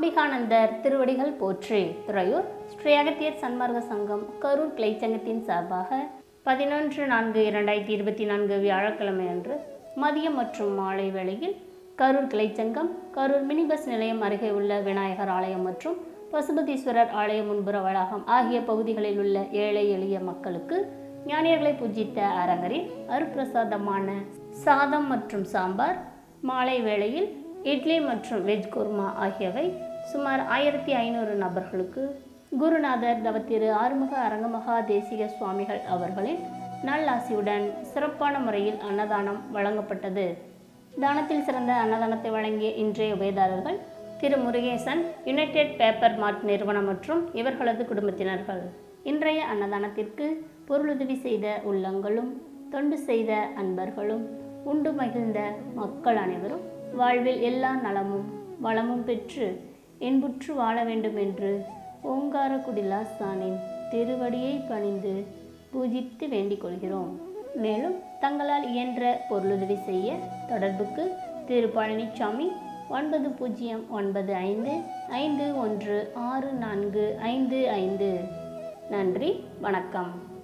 அம்பிகானந்தர் திருவடிகள் போற்றி. துறையூர் ஸ்ரீ அகத்தியர் சன்மார்க்க சங்கம் கரூர் கிளைச்சங்கத்தின் சார்பாக பதினொன்று நான்கு இரண்டாயிரத்தி இருபத்தி நான்கு வியாழக்கிழமை அன்று மதியம் மற்றும் மாலை வேளையில் கரூர் கிளைச்சங்கம் கரூர் மினி பஸ் நிலையம் அருகே உள்ள விநாயகர் ஆலயம் மற்றும் பசுபதீஸ்வரர் ஆலய முன்புற வளாகம் ஆகிய பகுதிகளில் உள்ள ஏழை எளிய மக்களுக்கு ஞானியர்களை பூஜித்த அரங்கரின் அருப்பிரசாதமான சாதம் மற்றும் சாம்பார். மாலை வேளையில் இட்லி மற்றும் வெஜ் குருமா ஆகியவை சுமார் ஆயிரத்தி ஐநூறு நபர்களுக்கு குருநாதர் தவத்திரு ஆறுமுக அரங்கமகா தேசிக சுவாமிகள் அவர்களின் நல்லாசியுடன் சிறப்பான முறையில் அன்னதானம் வழங்கப்பட்டது. தானத்தில் சிறந்த அன்னதானத்தை வழங்கிய இன்றைய உபயதாரர்கள் Thiru Murugesan united paper mart நிறுவனம் மற்றும் இவர்களது குடும்பத்தினர்கள். இன்றைய அன்னதானத்திற்கு பொருளுதவி செய்த உள்ளங்களும் தொண்டு செய்த அன்பர்களும் உண்டு மகிழ்ந்த மக்கள் அனைவரும் வாழ்வில் எல்லா நலமும் வளமும் பெற்று இன்புற்று வாழ வேண்டும் என்று ஓங்கார குடிலாசானின் திருவடியை பணிந்து பூஜித்து வேண்டிக் கொள்கிறோம். மேலும் தங்களால் இயன்ற பொருளுதவி செய்ய தொடர்புக்கு திரு பழனிசாமி ஒன்பது பூஜ்ஜியம் ஒன்பது ஐந்து ஐந்து ஒன்று ஆறு நான்கு ஐந்து ஐந்து. நன்றி வணக்கம்.